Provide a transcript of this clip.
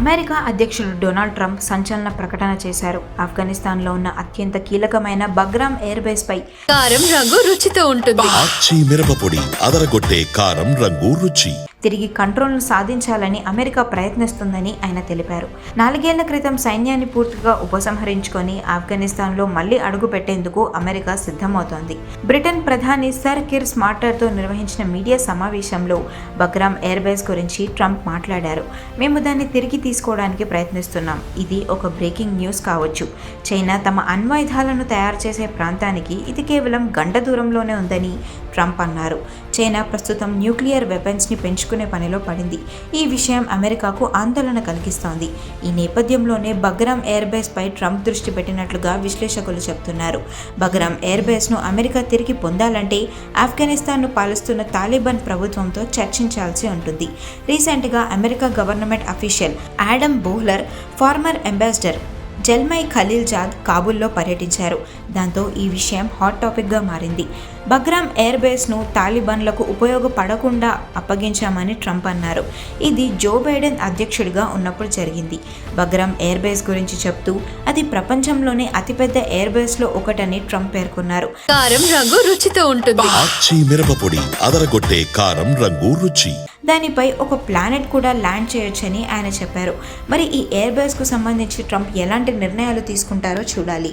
America అధ్యక్షుడు Donald Trump సంచలన ప్రకటన చేశారు. ఆఫ్ఘనిస్తాన్లో ఉన్న అత్యంత కీలకమైన బగ్రామ్ ఎయిర్ బేస్ పై కారం రంగు రుచితో ఉంటుంది. అదరగొట్టే కారం రంగు రుచి. తిరిగి కంట్రోల్ను సాధించాలని అమెరికా ప్రయత్నిస్తుందని ఆయన తెలిపారు. నాలుగేళ్ళ క్రితం సైన్యాన్ని పూర్తిగా ఉపసంహరించుకొని ఆఫ్ఘనిస్తాన్లో మళ్ళీ అడుగు పెట్టేందుకు అమెరికా సిద్ధమవుతోంది. బ్రిటన్ ప్రధాని సర్ కిర్ స్మార్టర్తో నిర్వహించిన మీడియా సమావేశంలో బగ్రామ్ ఎయిర్బేస్ గురించి ట్రంప్ మాట్లాడారు. మేము దాన్ని తిరిగి తీసుకోవడానికి ప్రయత్నిస్తున్నాం. ఇది ఒక బ్రేకింగ్ న్యూస్ కావచ్చు. చైనా తమ అణ్వాయుధాలను తయారు చేసే ప్రాంతానికి ఇది కేవలం గంట దూరంలోనే ఉందని ట్రంప్ అన్నారు. చైనా ప్రస్తుతం న్యూక్లియర్ వెపన్స్ని పెంచుకునే పనిలో పడింది. ఈ విషయం అమెరికాకు ఆందోళన కలిగిస్తోంది. ఈ నేపథ్యంలోనే బగ్రామ్ ఎయిర్బేస్పై పై ట్రంప్ దృష్టి పెట్టినట్లుగా విశ్లేషకులు చెబుతున్నారు బగ్రామ్ ఎయిర్బేస్ను అమెరికా తిరిగి పొందాలంటే ఆఫ్ఘనిస్తాన్ను పాలిస్తున్న తాలిబాన్ ప్రభుత్వంతో చర్చించాల్సి ఉంటుంది. రీసెంట్గా America government official Adam Boehler former ambassador Zalmay Khalilzad కాబూల్లో పర్యటించారు. దాంతో ఈ విషయం హాట్ టాపిక్గా మారింది. బగ్రామ్ ఎయిర్ బేస్ను తాలిబాన్లకు ఉపయోగపడకుండా అప్పగించామని ట్రంప్ అన్నారు. ఇది జో బైడెన్ అధ్యక్షుడిగా ఉన్నప్పుడు జరిగింది. బగ్రామ్ ఎయిర్ బేస్ గురించి చెప్తూ అది ప్రపంచంలోనే అతిపెద్ద ఎయిర్ బేస్లో ఒకటని ట్రంప్ పేర్కొన్నారు. కారం రంగు రుచితో ఉంటుంది. మిరపపొడి అదరగొట్టే కారం రంగు రుచి. దానిపై ఒక ప్లానెట్ కూడా ల్యాండ్ చేయొచ్చని ఆయన చెప్పారు. మరి ఈ ఎయిర్ బేస్కు సంబంధించి ట్రంప్ ఎలాంటి నిర్ణయాలు తీసుకుంటారో చూడాలి.